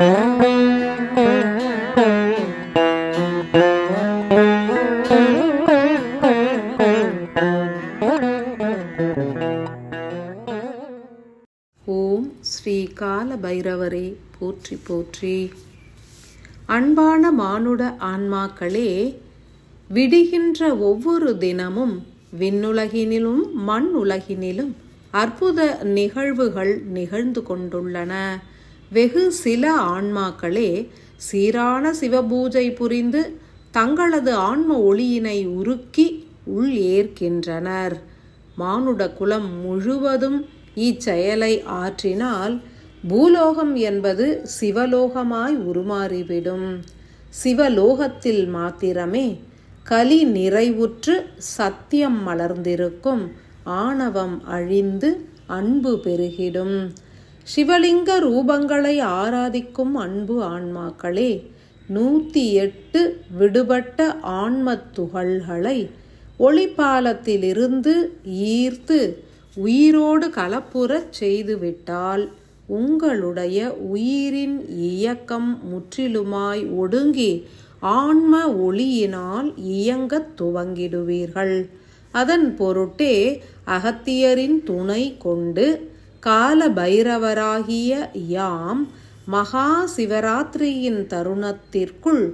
ஓம் ஸ்ரீ கால பைரவரே போற்றி போற்றி. அன்பான மானுட ஆன்மாக்களே விடுகின்ற ஒவ்வொரு தினமும் விண்ணுலகினிலும் மண் உலகினிலும் அற்புத நிகழ்வுகள் நிகழ்ந்து கொண்டுள்ளன. வெகு சில ஆன்மாக்களே சீரான சிவபூஜை புரிந்து தங்களது ஆன்ம ஒளியினை உருக்கி உள் ஏற்கின்றனர். மானுட குலம் முழுவதும் இச்செயலை ஆற்றினால் பூலோகம் என்பது சிவலோகமாய் உருமாறிவிடும். சிவலோகத்தில் மாத்திரமே கலி நிறைவுற்று சத்தியம் மலர்ந்திருக்கும். ஆணவம் அழிந்து அன்பு பெருகிடும். சிவலிங்க ரூபங்களை ஆராதிக்கும் அன்பு ஆன்மாக்களே நூற்றி எட்டு விடுபட்ட ஆன்மத் துகள்களை ஒளிப்பாலத்திலிருந்து ஈர்த்து உயிரோடு கலப்புறச் செய்துவிட்டால் உங்களுடைய உயிரின் இயக்கம் முற்றிலுமாய் ஒடுங்கி ஆன்ம ஒளியினால் இயங்கத் துவங்கிடுவீர்கள். அதன் பொருட்டே அகத்தியரின் துணை கொண்டு கால பைரவராகிய யாம் மகா சிவராத்திரியின் தருணத்திற்குள்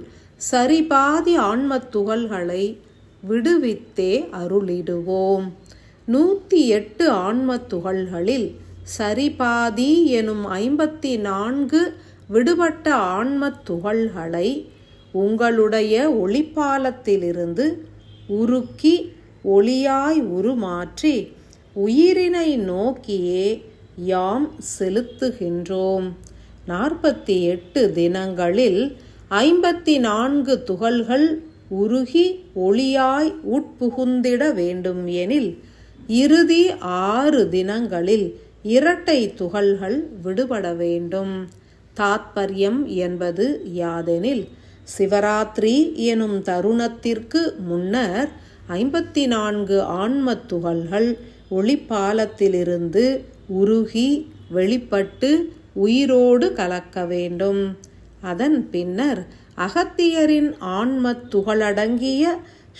சரிபாதி ஆன்மத் துகள்களை விடுவித்தே அருளிடுவோம். நூற்றி எட்டு ஆன்மத் துகள்களில் சரிபாதி எனும் ஐம்பத்தி நான்கு விடுபட்ட ஆன்மத் துகள்களை உங்களுடைய ஒளிப்பாலத்திலிருந்து உருக்கி ஒளியாய் உருமாற்றி உயிரினை நோக்கியே யாம் செலுத்துகின்றோம். நாற்பத்தி எட்டு தினங்களில் ஐம்பத்தி நான்கு துகள்கள் உருகி ஒளியாய் உட்புகுந்திட வேண்டும் எனில் இறுதி ஆறு தினங்களில் இரட்டை துகள்கள் விடுபட வேண்டும். தாத்பரியம் என்பது யாதெனில் சிவராத்திரி எனும் தருணத்திற்கு முன்னர் ஐம்பத்தி நான்கு ஆன்ம துகள்கள் ஒளிப்பாலத்திலிருந்து உருகி வெளிப்பட்டு உயிரோடு கலக்க வேண்டும். அதன் பின்னர் அகத்தியரின் ஆன்மத் துகளடங்கிய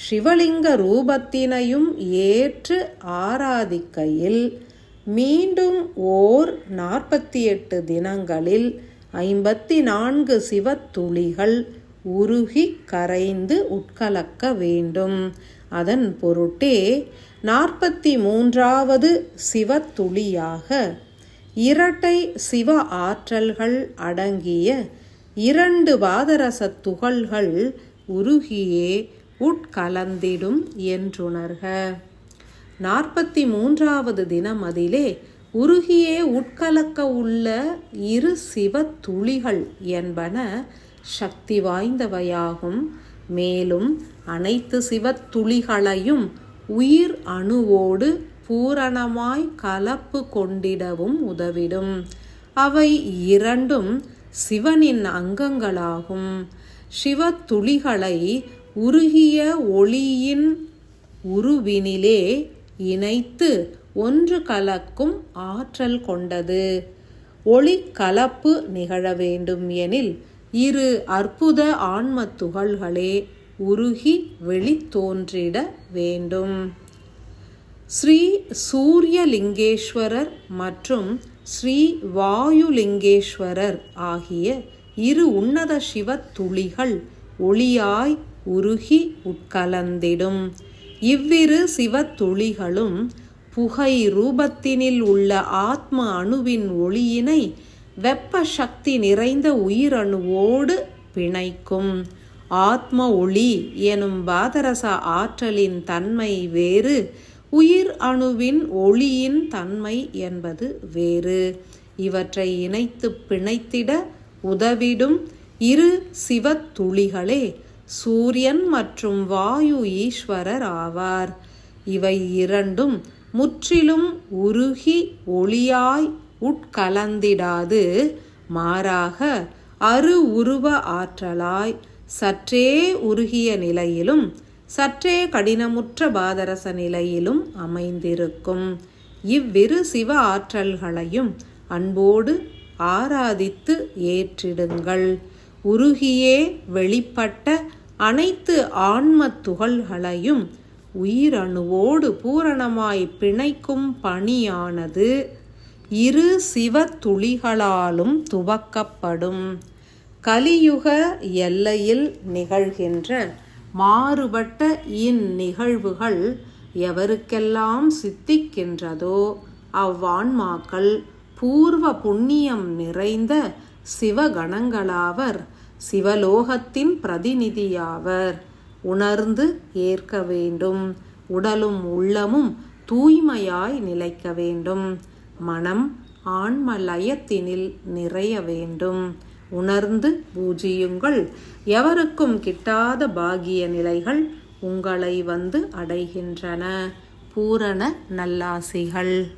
சிவலிங்க ரூபத்தினையும் ஏற்று ஆராதிக்கையில் மீண்டும் ஓர் நாற்பத்தி எட்டு தினங்களில் ஐம்பத்தி நான்கு சிவத்துளிகள் உருகி கரைந்து உட்கலக்க வேண்டும். அதன் பொருட்டே நாற்பத்தி மூன்றாவது சிவத்துளியாக இரட்டை சிவ ஆற்றல்கள் அடங்கிய இரண்டு பாதரச துகள்கள் உருகியே உட்கலந்திடும் என்றுணர்க. நாற்பத்தி மூன்றாவது தினம் அதிலே உருகியே உட்கலக்க உள்ள இரு சிவ துளிகள் என்பன சக்தி வாய்ந்தவையாகும். மேலும் அனைத்து சிவத்துளிகளையும் உயிர் அணுவோடு பூரணமாய் கலப்பு கொண்டிடவும் உதவிடும். அவை இரண்டும் சிவனின் அங்கங்களாகும். சிவத்துளிகளை உருகிய ஒளியின் உருவினிலே இணைத்து ஒன்று கலக்கும் ஆற்றல் கொண்டது. ஒளி கலப்பு நிகழ வேண்டும் எனில் இரு அற்புத ஆன்ம துகள்களே உருகி வெளித்தோன்றிட வேண்டும். ஸ்ரீ சூரியலிங்கேஸ்வரர் மற்றும் ஸ்ரீ வாயுலிங்கேஸ்வரர் ஆகிய இரு உன்னத சிவ துளிகள் ஒளியாய் உருகி உட்கலந்திடும். இவ்விரு சிவத்துளிகளும் புகை ரூபத்தினில் உள்ள ஆத்ம அணுவின் ஒளியினை வெப்ப சக்தி நிறைந்த உயிரணுவோடு பிணைக்கும். ஆத்ம ஒளி எனும் பாதரச ஆற்றலின் தன்மை வேறு உயிர் அணுவின் ஒளியின் தன்மை என்பது வேறு. இவற்றை இணைத்து பிணைத்திட உதவிடும் இரு சிவத்துளிகளே சூரியன் மற்றும் வாயு ஈஸ்வரர் ஆவார். இவை இரண்டும் முற்றிலும் உருகி ஒளியாய் உட்கலந்திடாது. மாறாக அரு உருவ ஆற்றலாய் சற்றே உருகிய நிலையிலும் சற்றே கடினமுற்ற பாதரச நிலையிலும் அமைந்திருக்கும். இவ்விரு சிவ ஆற்றல்களையும் அன்போடு ஆராதித்து ஏற்றிடுங்கள். உருகியே வெளிப்பட்ட அனைத்து ஆன்ம துகள்களையும் உயிரணுவோடு பூரணமாய் பிணைக்கும் பணியானது. இரு சிவ துளிகளாலும் துவக்கப்படும். கலியுக எல்லையில் நிகழ்கின்ற மாறுபட்ட இந்நிகழ்வுகள் எவருக்கெல்லாம் சித்திக்கின்றதோ அவ்வான்மாக்கள் பூர்வ புண்ணியம் நிறைந்த சிவகணங்களாவர் சிவலோகத்தின் பிரதிநிதியாவர். உணர்ந்து ஏற்க வேண்டும். உடலும் உள்ளமும் தூய்மையாய் நிலைக்க வேண்டும். மனம் ஆன்ம லயத்தினில் நிறைய வேண்டும். உணர்ந்து பூஜியுங்கள். எவருக்கும் கிட்டாத பாகிய நிலைகள் உங்களை வந்து அடைகின்றன. பூரண நல்லாசிகள்.